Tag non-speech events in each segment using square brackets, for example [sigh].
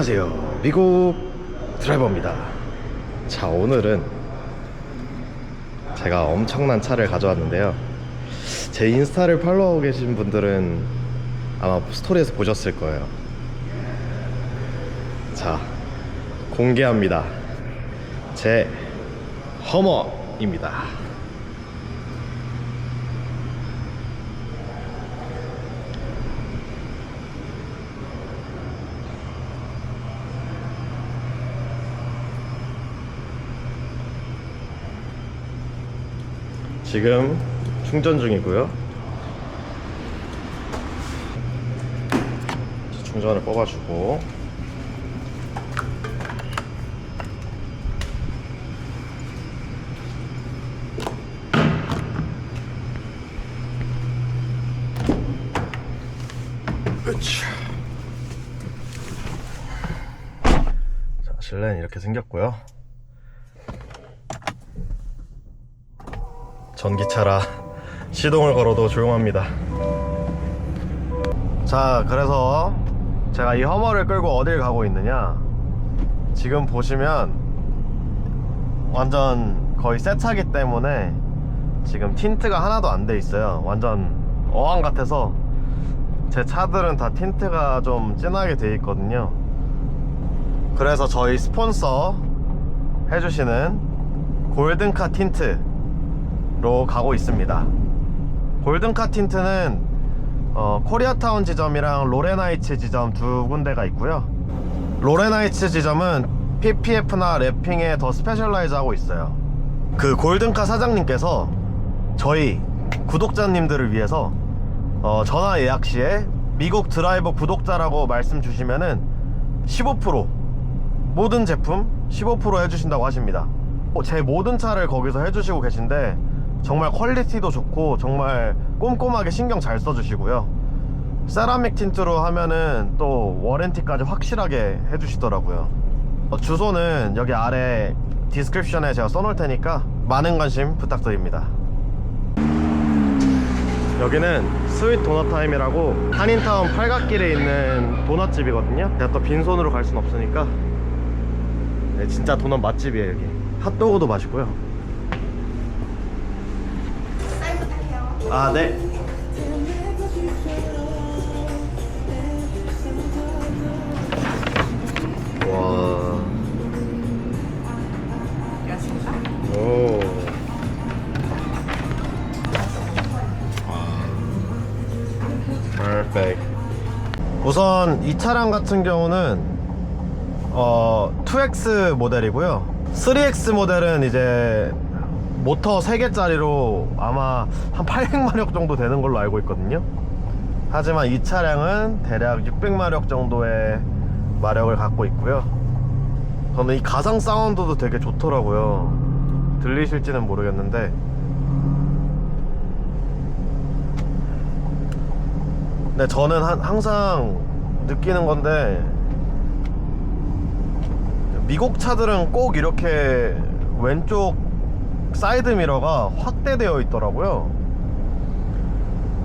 안녕하세요. 미국 드라이버입니다. 자 오늘은 제가 엄청난 차를 가져왔는데요. 제 인스타를 팔로우하고 계신 분들은 아마 스토리에서 보셨을 거예요. 자 공개합니다. 제 허머입니다 지금 충전 중이고요. 충전을 뽑아주고 으쌰. 자, 실내는 이렇게 생겼고요. 전기차라 시동을 걸어도 조용합니다. 자, 그래서 제가 이 허머를 끌고 어딜 가고 있느냐? 지금 보시면 완전 거의 새 차기 때문에 지금 틴트가 하나도 안 돼 있어요. 완전 어항 같아서 제 차들은 다 틴트가 좀 진하게 돼 있거든요. 그래서 저희 스폰서 해주시는 골든카 틴트 로 가고 있습니다. 골든카 틴트는 어, 코리아타운 지점이랑 로레나이츠 지점 두 군데가 있고요. 로레나이츠 지점은 PPF나 랩핑에 더 스페셜라이즈 하고 있어요. 그 골든카 사장님께서 저희 구독자님들을 위해서 어, 전화 예약 시에 미국 드라이버 구독자라고 말씀 주시면은 15% 모든 제품 15% 해주신다고 하십니다. 어, 제 모든 차를 거기서 해주시고 계신데 정말 퀄리티도 좋고 정말 꼼꼼하게 신경 잘 써주시고요. 세라믹 틴트로 하면은 또 워렌티까지 확실하게 해주시더라고요. 어, 주소는 여기 아래 디스크립션에 제가 써놓을 테니까 많은 관심 부탁드립니다. 여기는 스윗 도넛 타임이라고 한인타운 팔각길에 있는 도넛집이거든요. 제가 또 빈손으로 갈 순 없으니까. 네, 진짜 도넛 맛집이에요 여기. 핫도그도 맛있고요 아, 네. 와. 오. 퍼펙트. 우선 이 차량 같은 경우는 어 2X 모델이고요. 3X 모델은 이제 모터 3개짜리로 아마 한 800마력 정도 되는 걸로 알고 있거든요. 하지만 이 차량은 대략 600마력 정도의 마력을 갖고 있고요. 저는 이 가상 사운드도 되게 좋더라고요. 들리실지는 모르겠는데. 근데 저는 한- 항상 느끼는 건데 미국 차들은 꼭 이렇게 왼쪽 사이드 미러가 확대되어 있더라고요.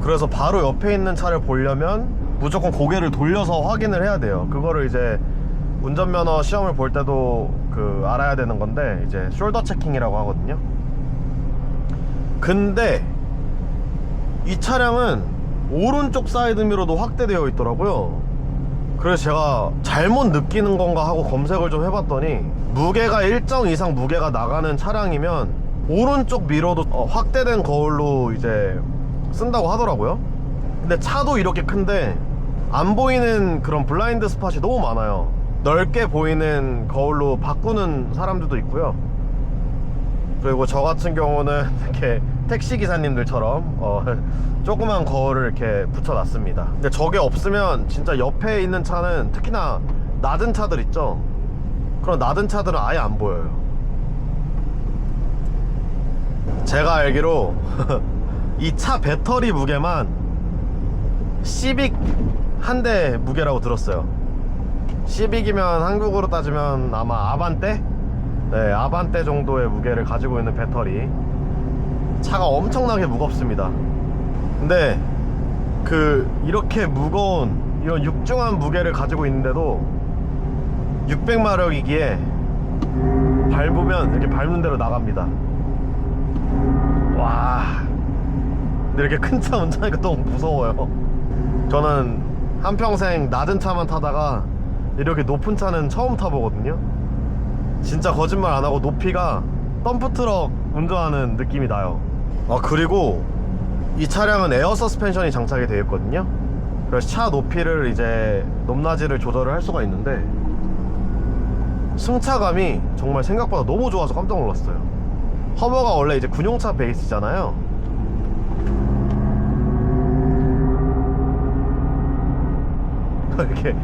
그래서 바로 옆에 있는 차를 보려면 무조건 고개를 돌려서 확인을 해야 돼요. 그거를 이제 운전면허 시험을 볼 때도 그 알아야 되는 건데 이제 숄더 체킹이라고 하거든요. 근데 이 차량은 오른쪽 사이드 미러도 확대되어 있더라고요. 그래서 제가 잘못 느끼는 건가 하고 검색을 좀 해봤더니 무게가 일정 이상 무게가 나가는 차량이면 오른쪽 미러도 어, 확대된 거울로 이제 쓴다고 하더라고요. 근데 차도 이렇게 큰데 안 보이는 그런 블라인드 스팟이 너무 많아요. 넓게 보이는 거울로 바꾸는 사람들도 있고요. 그리고 저 같은 경우는 [laughs] 이렇게 택시 기사님들처럼 어, [laughs] 조그만 거울을 이렇게 붙여놨습니다. 근데 저게 없으면 진짜 옆에 있는 차는 특히나 낮은 차들 있죠. 그런 낮은 차들은 아예 안 보여요. 제가 알기로 [laughs] 이 차 배터리 무게만 시빅 한 대 무게라고 들었어요. 시빅이면 한국으로 따지면 아마 아반떼? 네, 아반떼 정도의 무게를 가지고 있는 배터리. 차가 엄청나게 무겁습니다. 근데 그 이렇게 무거운 이런 육중한 무게를 가지고 있는데도 600마력이기에 밟으면 이렇게 밟는 대로 나갑니다. 와. 근데 이렇게 큰 차 운전하니까 너무 무서워요. 저는 한평생 낮은 차만 타다가 이렇게 높은 차는 처음 타보거든요. 진짜 거짓말 안 하고 높이가 덤프트럭 운전하는 느낌이 나요. 아, 그리고 이 차량은 에어 서스펜션이 장착이 되어 있거든요. 그래서 차 높이를 이제 높낮이를 조절을 할 수가 있는데 승차감이 정말 생각보다 너무 좋아서 깜짝 놀랐어요. 허버가 원래 이제 군용차 베이스잖아요. [laughs] 이렇게,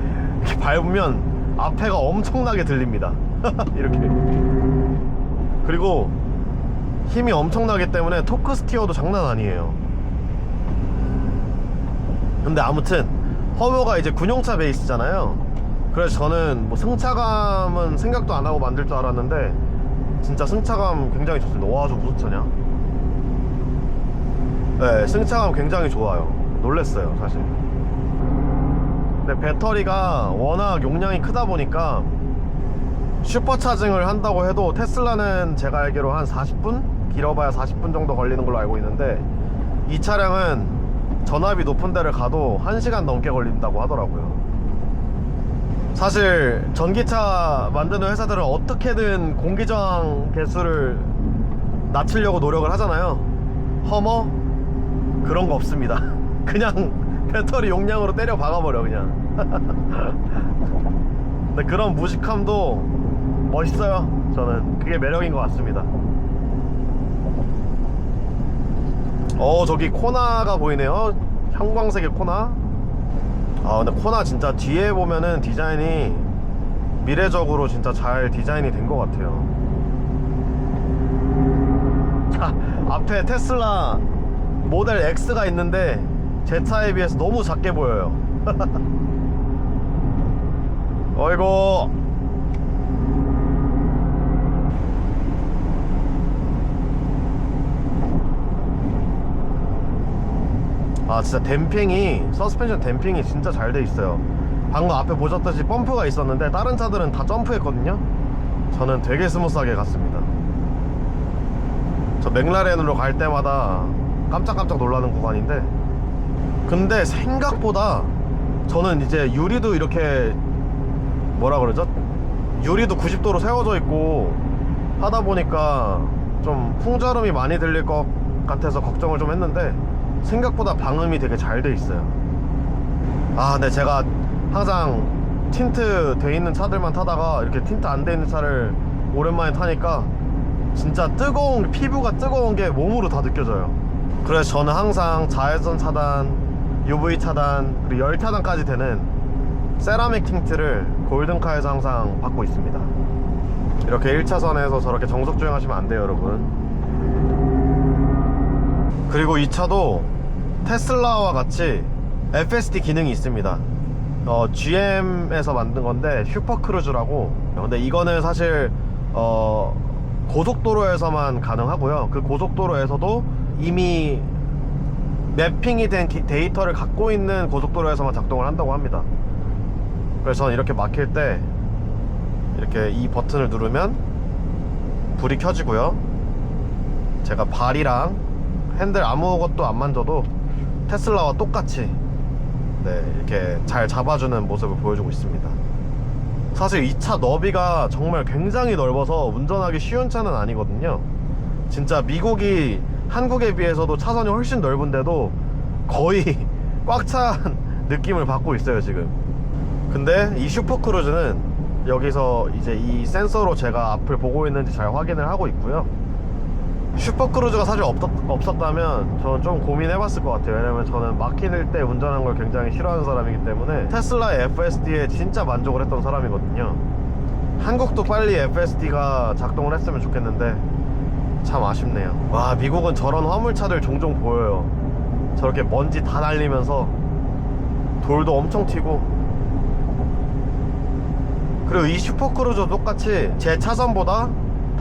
이렇게 밟으면 앞에가 엄청나게 들립니다. [laughs] 이렇게. 그리고 힘이 엄청나기 때문에 토크 스티어도 장난 아니에요. 근데 아무튼 허버가 이제 군용차 베이스잖아요. 그래서 저는 뭐 승차감은 생각도 안 하고 만들 줄 알았는데 진짜 승차감 굉장히 좋습니다. 와, 저 무슨 차냐? 네, 승차감 굉장히 좋아요. 놀랬어요, 사실. 근데 배터리가 워낙 용량이 크다 보니까 슈퍼차징을 한다고 해도 테슬라는 제가 알기로 한 40분? 길어봐야 40분 정도 걸리는 걸로 알고 있는데 이 차량은 전압이 높은 데를 가도 1시간 넘게 걸린다고 하더라고요. 사실 전기차 만드는 회사들은 어떻게든 공기저항 개수를 낮추려고 노력을 하잖아요. 허머 그런 거 없습니다. [laughs] 그냥 배터리 용량으로 때려 박아버려 그냥. [laughs] 근데 그런 무식함도 멋있어요. 저는 그게 매력인 것 같습니다. 어 저기 코나가 보이네요. 형광색의 코나. 아 근데 코나 진짜 뒤에 보면은 디자인이 미래적으로 진짜 잘 디자인이 된 것 같아요. 자 앞에 테슬라 모델 X가 있는데 제 차에 비해서 너무 작게 보여요. [laughs] 어이구. 아 진짜 댐핑이 서스펜션 댐핑이 진짜 잘 돼 있어요. 방금 앞에 보셨듯이 펌프가 있었는데 다른 차들은 다 점프했거든요. 저는 되게 스무스하게 갔습니다. 저 맥라렌으로 갈 때마다 깜짝깜짝 놀라는 구간인데 근데 생각보다 저는 이제 유리도 이렇게 뭐라 그러죠? 유리도 90도로 세워져 있고 하다 보니까 좀 풍절음이 많이 들릴 것 같아서 걱정을 좀 했는데 생각보다 방음이 되게 잘 돼 있어요. 아, 근데 제가 항상 틴트 돼 있는 차들만 타다가 이렇게 틴트 안 돼 있는 차를 오랜만에 타니까 진짜 뜨거운 피부가 뜨거운 게 몸으로 다 느껴져요. 그래서 저는 항상 자외선 차단, UV 차단, 그리고 열 차단까지 되는 세라믹 틴트를 골든카에서 항상 받고 있습니다. 이렇게 1차선에서 저렇게 정속 주행하시면 안 돼요, 여러분. 그리고 이 차도 테슬라와 같이 FSD 기능이 있습니다. 어, GM에서 만든 건데 슈퍼크루즈라고. 근데 이거는 사실 어, 고속도로에서만 가능하고요. 그 고속도로에서도 이미 매핑이 된 기- 데이터를 갖고 있는 고속도로에서만 작동을 한다고 합니다. 그래서 저는 이렇게 막힐 때 이렇게 이 버튼을 누르면 불이 켜지고요. 제가 발이랑 핸들 아무것도 안 만져도 테슬라와 똑같이 네, 이렇게 잘 잡아주는 모습을 보여주고 있습니다. 사실 이 차 너비가 정말 굉장히 넓어서 운전하기 쉬운 차는 아니거든요. 진짜 미국이 한국에 비해서도 차선이 훨씬 넓은데도 거의 [laughs] 꽉 찬 [laughs] 느낌을 받고 있어요, 지금. 근데 이 슈퍼크루즈는 여기서 이제 이 센서로 제가 앞을 보고 있는지 잘 확인을 하고 있고요. 슈퍼크루즈가 사실 없, 없었 다면 저는 좀 고민해봤을 것 같아요. 왜냐면 저는 막힐 때 운전하는 걸 굉장히 싫어하는 사람이기 때문에 테슬라의 FSD에 진짜 만족을 했던 사람이거든요. 한국도 빨리 FSD가 작동을 했으면 좋겠는데 참 아쉽네요. 와 미국은 저런 화물차들 종종 보여요. 저렇게 먼지 다 날리면서 돌도 엄청 튀고 그리고 이 슈퍼크루즈 똑같이 제 차선보다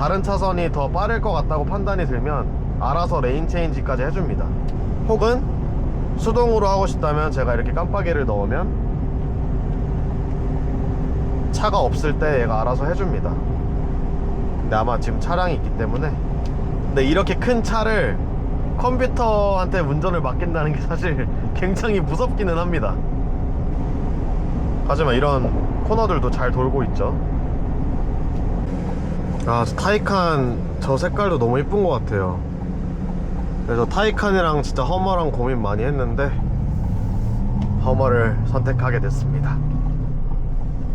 다른 차선이 더 빠를 것 같다고 판단이 들면 알아서 레인 체인지까지 해줍니다. 혹은 수동으로 하고 싶다면 제가 이렇게 깜빡이를 넣으면 차가 없을 때 얘가 알아서 해줍니다. 근데 아마 지금 차량이 있기 때문에 근데 이렇게 큰 차를 컴퓨터한테 운전을 맡긴다는 게 사실 [laughs] 굉장히 무섭기는 합니다. 하지만 이런 코너들도 잘 돌고 있죠. 아, 저 타이칸 저 색깔도 너무 이쁜 것 같아요. 그래서 타이칸이랑 진짜 허머랑 고민 많이 했는데 허머를 선택하게 됐습니다.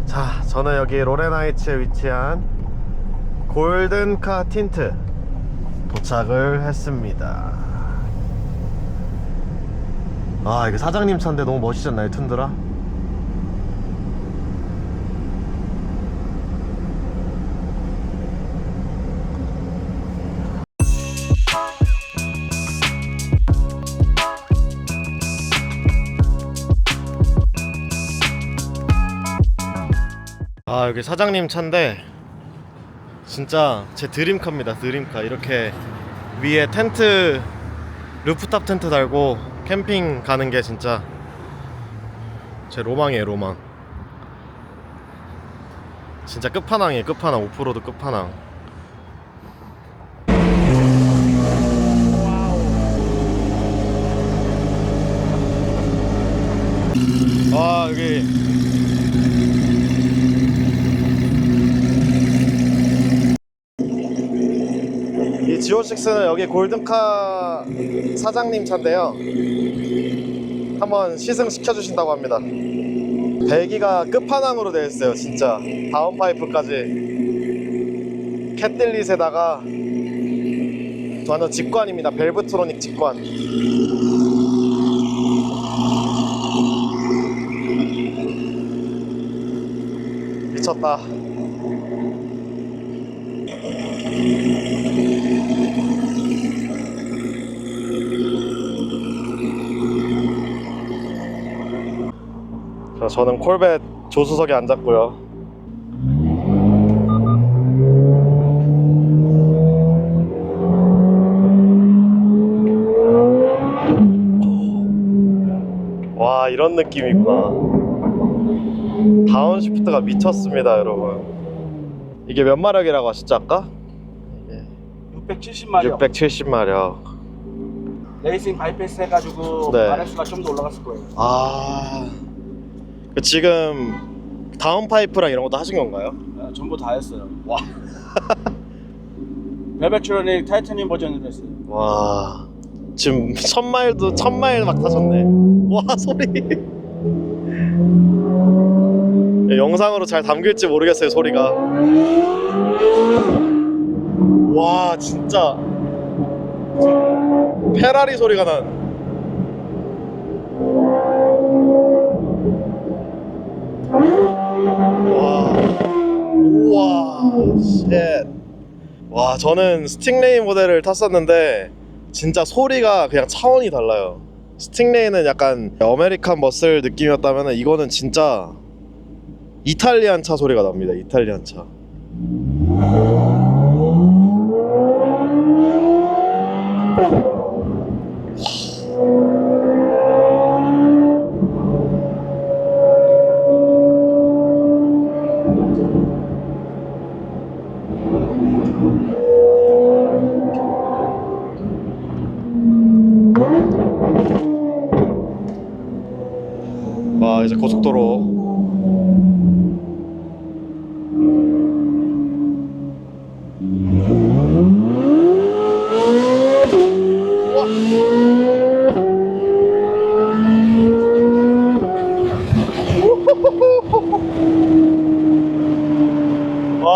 자, 저는 여기 로렌하이츠에 위치한 골든카 틴트 도착을 했습니다. 아, 이게 사장님 차인데 너무 멋있지 않나요, 툰드라? 아 여기 사장님 차인데 진짜 제 드림카입니다 드림카. 이렇게 위에 텐트 루프탑 텐트 달고 캠핑 가는 게 진짜 제 로망이에요 로망. 진짜 끝판왕이에요 끝판왕. 오프로드 끝판왕. 아 여기 이 지오6는 여기 골든카 사장님 차인데요. 한번 시승 시켜 주신다고 합니다. 배기가 끝판왕으로 되어 있어요, 진짜. 다운파이프까지. 캣딜릿에다가 완전 직관입니다. 벨브트로닉 직관. 미쳤다. 저는 콜벳 조수석에 앉았고요. 와, 이런 느낌이구나. 다운시프트가 미쳤습니다, 여러분. 이게 몇 마력이라고 하셨죠, 아까? 670마력 670마력. 레이싱 바이패스 해가지고 네. RS가 좀 더 올라갔을 거예요 아. 그 지금 다운 파이프랑 이런 것도 하신 건가요? 아, 전부 다 했어요 와 벨벳트로닉 타이타늄 버전으로 했어요 와 지금 천 마일도 천 마일 막 타셨네. 와 소리. 예, 영상으로 잘 담길지 모르겠어요 소리가. 와 진짜 페라리 소리가 난. 쉣. 와 저는 스팅레이 모델을 탔었는데 진짜 소리가 그냥 차원이 달라요 스팅레이는 약간 아메리칸 머슬 느낌이었다면 이거는 진짜 이탈리안 차 소리가 납니다 이탈리안 차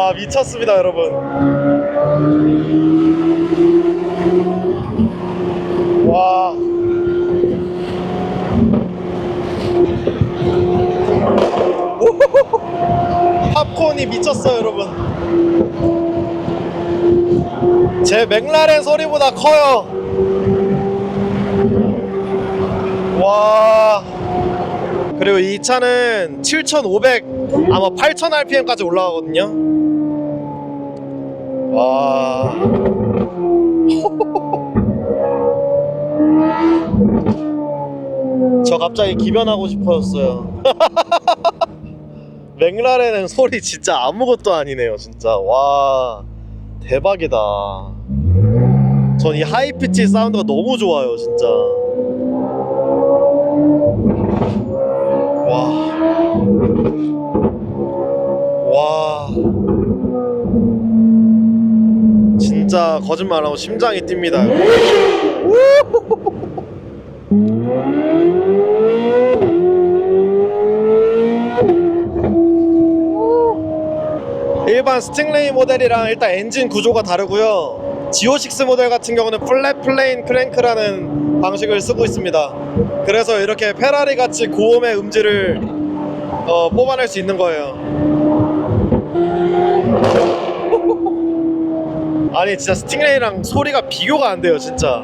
와 미쳤습니다 여러분. 와. 팝콘이 미쳤어요 여러분. 제 맥라렌 소리보다 커요. 와. 그리고 이 차는 7500 아마 8000 rpm까지 올라가거든요 와. [laughs] 저 갑자기 기변하고 싶어졌어요. [laughs] 맥라렌은 소리 진짜 아무것도 아니네요 진짜. 와 대박이다. 전 이 하이피치 사운드가 너무 좋아요 진짜 거짓말하고 심장이 뜁니다. 일반 스팅레이 모델이랑 일단 엔진 구조가 다르고요. 지오6 모델 같은 경우는 플랫 플레인 크랭크라는 방식을 쓰고 있습니다. 그래서 이렇게 페라리 같이 고음의 음질을 어, 뽑아낼 수 있는 거예요. 아니 진짜 스팅레이랑 소리가 비교가 안 돼요 진짜.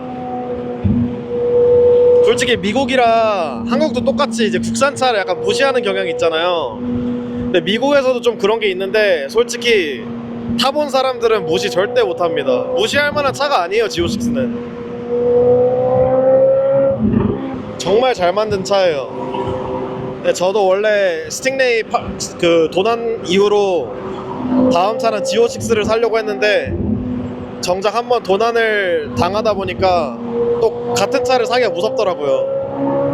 솔직히 미국이랑 한국도 똑같이 이제 국산차를 약간 무시하는 경향이 있잖아요. 근데 미국에서도 좀 그런 게 있는데 솔직히 타본 사람들은 무시 절대 못합니다. 무시할 만한 차가 아니에요 지오6는. 정말 잘 만든 차예요. 근데 저도 원래 스팅레이 파, 그 도난 이후로 다음 차는 지오6를 사려고 했는데 정작 한번 도난을 당하다 보니까 또 같은 차를 사기가 무섭더라고요.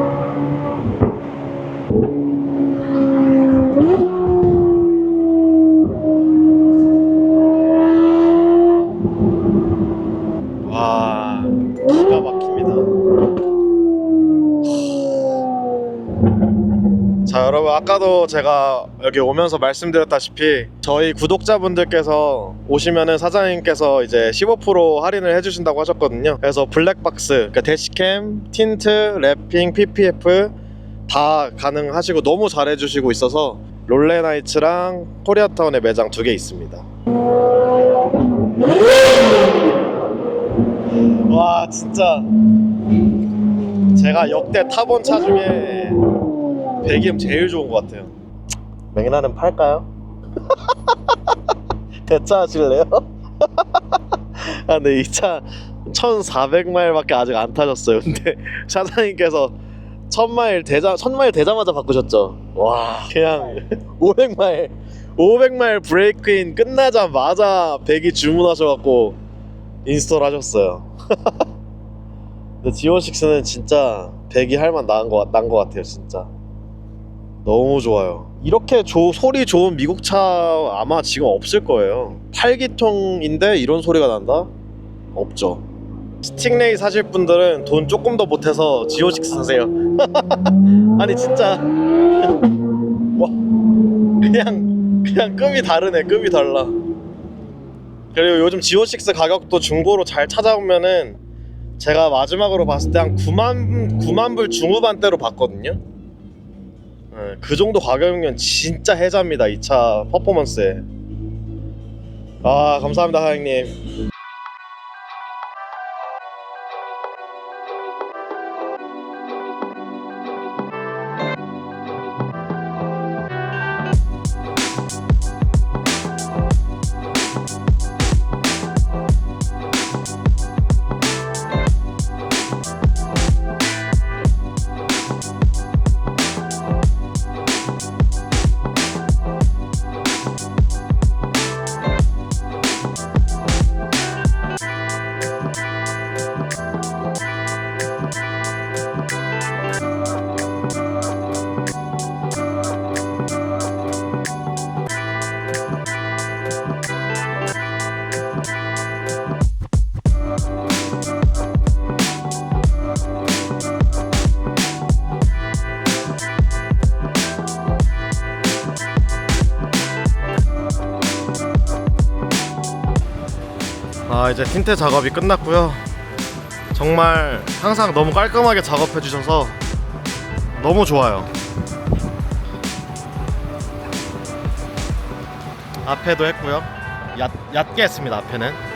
자 여러분 아까도 제가 여기 오면서 말씀드렸다시피 저희 구독자분들께서 오시면은 사장님께서 이제 15% 할인을 해주신다고 하셨거든요. 그래서 블랙박스 그러니까 대시캠, 틴트, 랩핑, PPF 다 가능하시고 너무 잘해주시고 있어서 롤레나이츠랑 코리아타운에 매장 두 개 있습니다. 와 진짜. 제가 역대 타본 차 중에 배기음 제일 좋은 것 같아요. 맥라는 팔까요? [laughs] 대차하실래요? [laughs] 아, 근데 이 차 1,400마일밖에 아직 안 타셨어요. 근데 [laughs] 사장님께서 1000마일 되자 1000마일 되자마자 바꾸셨죠. 와, 그냥 500마일 500마일 브레이크인 끝나자마자 배기 주문하셔갖고 인스톨 하셨어요. 근데 지오6는 진짜 배기 할만 나은 것, 난것 같아요, 진짜. 너무 좋아요. 이렇게 조, 소리 좋은 미국 차 아마 지금 없을 거예요. 8기통인데 이런 소리가 난다? 없죠. 스팅레이 사실 분들은 돈 조금 더 못해서 지오6 사세요. 아니 진짜 [laughs] 와 그냥 그냥 급이 다르네. 급이 달라. 그리고 요즘 지오6 가격도 중고로 잘 찾아오면은 제가 마지막으로 봤을 때 한 9만 9만 불 중후반대로 봤거든요. 네, 그 정도 가격이면 진짜 해자입니다 이 차 퍼포먼스에. 아 감사합니다 사장님 이제 틴트 작업이 끝났고요. 정말 항상 너무 깔끔하게 작업해 주셔서 너무 좋아요. 앞에도 했고요. 얕, 얕게 했습니다 앞에는